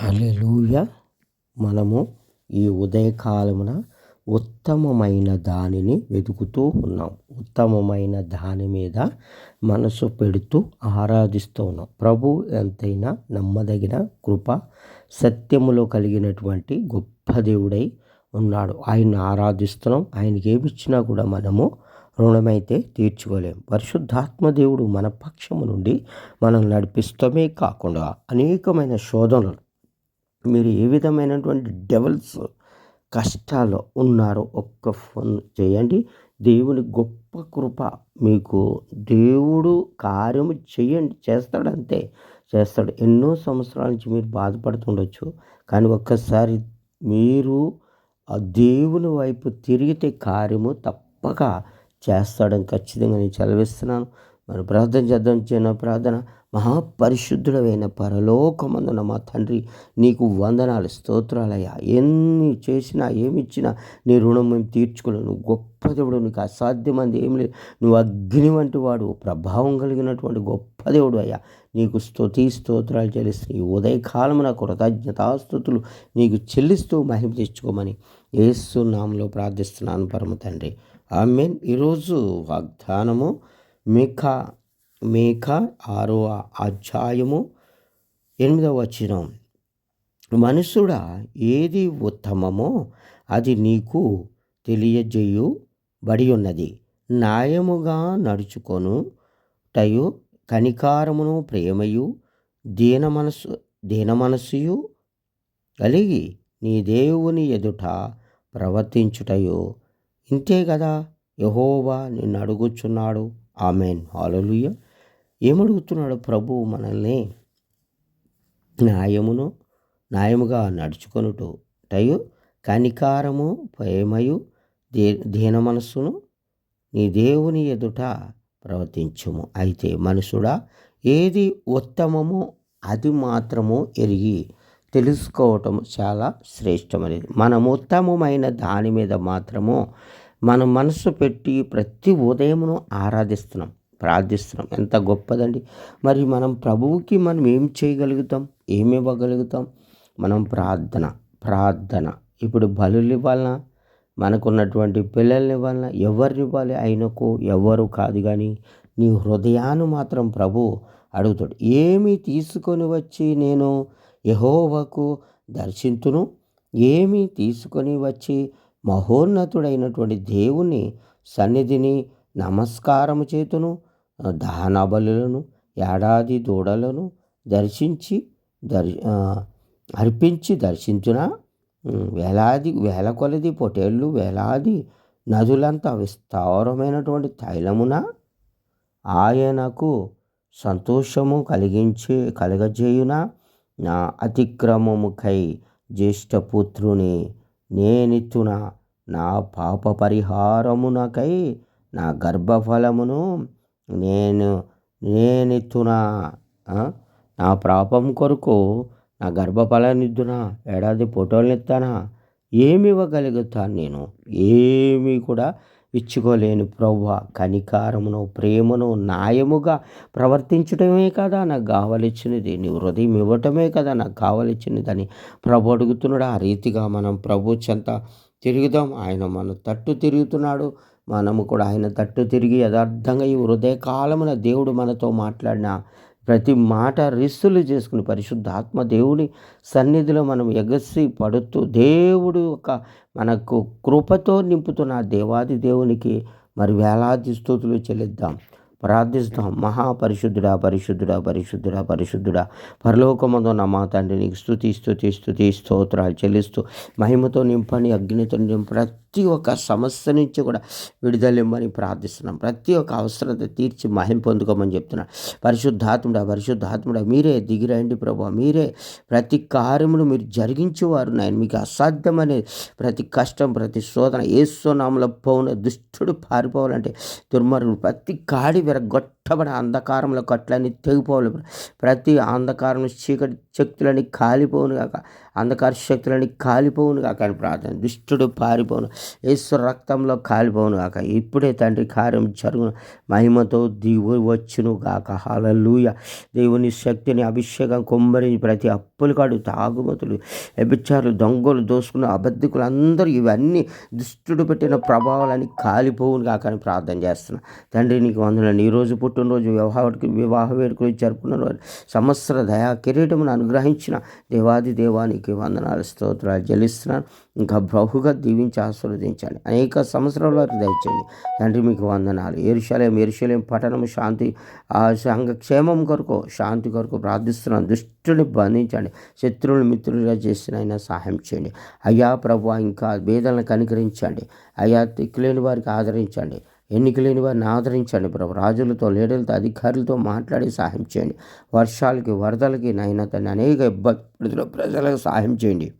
Hallelujah మనము ఈ ఉదయకాలమున ఉత్తమమైన దానిని వెతుకుతూ ఉన్నాం. ఉత్తమమైన దాని మీద మనసు పెడుతూ ఆరాధిస్తూ ఉన్నాం. ప్రభు ఎంతైనా నమ్మదగిన కృప సత్యములో కలిగినటువంటి గొప్ప దేవుడై ఉన్నాడు. ఆయన్ని ఆరాధిస్తున్నాం. ఆయనకి ఏమిచ్చినా కూడా మనము రుణమైతే తీర్చుకోలేం. పరిశుద్ధాత్మ దేవుడు మన పక్షము నుండి మనం నడిపిస్తమే కాకుండా అనేకమైన శోధనలు మీరు ఏ విధమైనటువంటి డెవల్స్ కష్టాల్లో ఉన్నారో ఒక్క ఫోన్ చేయండి. దేవుని గొప్ప కృప మీకు దేవుడు కార్యము చేయండి చేస్తాడంతే చేస్తాడు. ఎన్నో సంవత్సరాల నుంచి మీరు బాధపడుతుండొచ్చు. కానీ ఒక్కసారి మీరు ఆ దేవుని వైపు తిరిగితే కార్యము తప్పక చేస్తాడని ఖచ్చితంగా నేను చదివిస్తున్నాను మరి ప్రార్థన చేద్దాం చిన్న ప్రార్థన. మహాపరిశుద్ధుడమైన పరలోకమందున మా తండ్రి నీకు వందనాలు స్తోత్రాలయ్యా. ఎన్ని చేసినా ఏమిచ్చినా నీ రుణం మేము తీర్చుకోలేను నువ్వు గొప్ప దేవుడు నీకు అసాధ్యమంది ఏమి లేదు నువ్వు అగ్ని వంటి వాడు ప్రభావం కలిగినటువంటి గొప్ప దేవుడు అయ్యా. నీకు స్తుతి స్తోత్రాలు చెల్లిస్తూ ఈ ఉదయకాలమున కృతజ్ఞతాస్తుతులు నీకు చెల్లిస్తూ మహిమ తెచ్చుకోమని ఏసు నామంలో ప్రార్థిస్తున్నాను పరమ తండ్రి. ఆమెన్. ఈరోజు వాగ్దానము మిఖా మేక ఆరో అధ్యాయము ఎనిమిదవ వచనం. మనుషుడా ఏది ఉత్తమమో అది నీకు తెలియజేయుబడి ఉన్నది న్యాయముగా నడుచుకొను టయు కనికారమును ప్రేమయు దీన మనసు దీన మనస్సుయు కలిగి నీ దేవుని ఎదుట ప్రవర్తించుటయో. ఇంతే కదా యహోవా నిన్ను అడుగుచున్నాడు. ఆమెన్. హాలలుయ. ఏమడుగుతున్నాడు ప్రభు మనల్ని? న్యాయమును న్యాయముగా నడుచుకొనుట టయు కనికారము ప్రేమయు దే దీన మనస్సును నీ దేవుని ఎదుట ప్రవర్తించుము. అయితే మనుషుడా ఏది ఉత్తమమో అది మాత్రము ఎరిగి తెలుసుకోవటం చాలా శ్రేష్టమైనది. మనం ఉత్తమమైన దాని మీద మాత్రము మనం మనసు పెట్టి ప్రతి ఉదయమును ఆరాధిస్తున్నాం. ప్రార్థిస్తున్నాం. ఎంత గొప్పదండి. మరి మనం ప్రభువుకి మనం ఏం చేయగలుగుతాం? ఏమి ఇవ్వగలుగుతాం? మనం ప్రార్థన ప్రార్థన. ఇప్పుడు బలులు ఇవ్వాలన్నా మనకున్నటువంటి పిల్లల్ని ఇవ్వాలన్నా ఎవరిని ఇవ్వాలి? ఆయనకు ఎవరు కాదు కానీ నీ హృదయాన్ని మాత్రం ప్రభు అడుగుతాడు. ఏమి తీసుకొని వచ్చి నేను యహోవకు దర్శింతును? ఏమి తీసుకొని వచ్చి మహోన్నతుడైనటువంటి దేవుని సన్నిధిని నమస్కారము చేతును? దహన బలులను ఏడాది దూడలను దర్శించి దర్ అర్పించి దర్శించున వేలాది వేల కొలది పొటేళ్ళు వేలాది నదులంతా విస్తారమైనటువంటి తైలమున ఆయనకు సంతోషము కలిగించే కలగజేయున నా అతిక్రమముకై జ్యేష్ఠపుత్రుని నేనిత్తున నా పాప పరిహారమునకై నా గర్భఫలమును నేను నేనిత్తున నా పాపం కొరకు నా గర్భఫలనిద్దునా? ఏడాది ఫోటోలు ఏమి ఇవ్వగలుగుతాను నేను? ఏమీ కూడా ఇచ్చుకోలేని ప్రవ్వ. కనికారమును ప్రేమను న్యాయముగా ప్రవర్తించడమే కదా నాకు కావలిచ్చినది. నీ హృదయం ఇవ్వటమే కదా నాకు కావలిచ్చినదని ప్రభు అడుగుతున్నాడు. ఆ రీతిగా మనం ప్రభు చెంత తిరుగుదాం. ఆయన మన తట్టు తిరుగుతున్నాడు. మనము కూడా ఆయన తట్టు తిరిగి యథార్థంగా ఈ హృదయకాలమున దేవుడు మనతో మాట్లాడిన ప్రతి మాట రిస్సులు చేసుకుని పరిశుద్ధాత్మ దేవుని సన్నిధిలో మనం ఎగసి పడుతూ దేవుడు ఒక మనకు కృపతో నింపుతున్న దేవాది దేవునికి మరి వేలాది స్థుతులు చెల్లిద్దాం. ప్రార్థిస్తాం. మహాపరిశుద్ధుడా పరిశుద్ధుడా పరిశుద్ధుడా పరిశుద్ధుడా పరలోకమందు నా మా తండ్రి నీకు స్థుతి స్థుతి స్థుతి స్తోత్రాలు చెల్లిస్తూ మహిమతో నింపని అగ్నితో నింపి ప్రతి ఒక్క సమస్య నుంచి కూడా విడుదలిమ్మని ప్రార్థిస్తున్నాం. ప్రతి ఒక్క అవసరత తీర్చి మహిం పొందుకోమని చెప్తున్నాను పరిశుద్ధాత్ముడా పరిశుద్ధాత్ముడా మీరే దిగిరండి ప్రభు. మీరే ప్రతి కార్యమును మీరు జరిగించేవారు నాయన. మీకు అసాధ్యమనే ప్రతి కష్టం ప్రతి శోధన ఏసునామల పౌన దుష్టుడు పారిపోవాలంటే దుర్మార్గుడు ప్రతి కాడి విరగొట్ట కట్టబడి అంధకారంలో కట్లని తెగిపోవాలి. ప్రతి అంధకారం చీకటి శక్తులని కాలిపోవును కాక అంధకార శక్తులని కాలిపోవును కాక అని ప్రార్థన. దుష్టుడు పారిపోను. యేసు రక్తంలో కాలిపోవును కాక ఇప్పుడే తండ్రి కార్యం జరుగును. మహిమతో దిగు వచ్చును గాక. హలలుయ దేవుని శక్తిని అభిషేకం కొమ్మరి ప్రతి అప్పులు కాడు తాగుమతులు ఎబిచ్చారు దొంగలు దోసుకున్న అబద్ధికులు అందరూ ఇవన్నీ దుష్టుడు పెట్టిన ప్రభావాలని కాలిపోవును కాక అని ప్రార్థన చేస్తున్నా. తండ్రి నీకు వందనాలు. నీ రోజు పుట్టినరోజు వివాహ వివాహ వేడుకలు జరుపుకున్న సంవత్సర దయా కిరీటమును అనుగ్రహించిన దేవాది దేవానికి వందనాలు స్తోత్రాలు చెల్లిస్తున్నాను. ఇంకా బహుగా దీవించి ఆశీర్వదించండి. అనేక సంవత్సరాల వరకు దయచేయండి. తండ్రి మీకు వందనాలు. ఏరుశలేం ఏరుశలేం పట్టణము శాంతి ఆ సంఘక్షేమం కొరకు శాంతి కొరకు ప్రార్థిస్తున్నాను. దుష్టుని బంధించండి. శత్రువులు మిత్రులుగా చేసిన అయినా సహాయం చేయండి. అయ్యా ప్రభు ఇంకా భేదాలను కనికరించండి. అయ్యా తిక్కులేని వారికి ఆదరించండి. ఎన్నిక లేని వారిని ఆదరించండి ప్రభు. రాజులతో లీడర్లతో అధికారులతో మాట్లాడి సహాయం చేయండి. వర్షాలకి వరదలకి నైనా తండ్రి అనేక ఇబ్బందులు ప్రజలకు సహాయం చేయండి.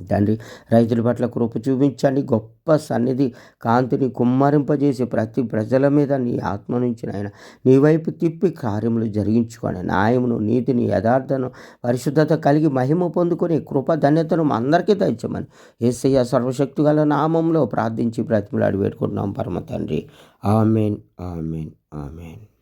తండ్రి రైతుల పట్ల కృప చూపించండి. గొప్ప సన్నిధి కాంతిని కుమ్మరింపజేసి ప్రతి ప్రజల మీద నీ ఆత్మ నుంచి నాయన నీ వైపు తిప్పి కార్యములు జరిగించుకోండి న్యాయమును నీతిని యథార్థను పరిశుద్ధత కలిగి మహిమ పొందుకొని కృప ధన్యతను అందరికీ తెచ్చమని ఏసయ్య సర్వశక్తి గల నామంలో ప్రార్థించి బ్రతిమలాడి పెట్టుకుంటున్నాం పరమ తండ్రి. Amen amen amen.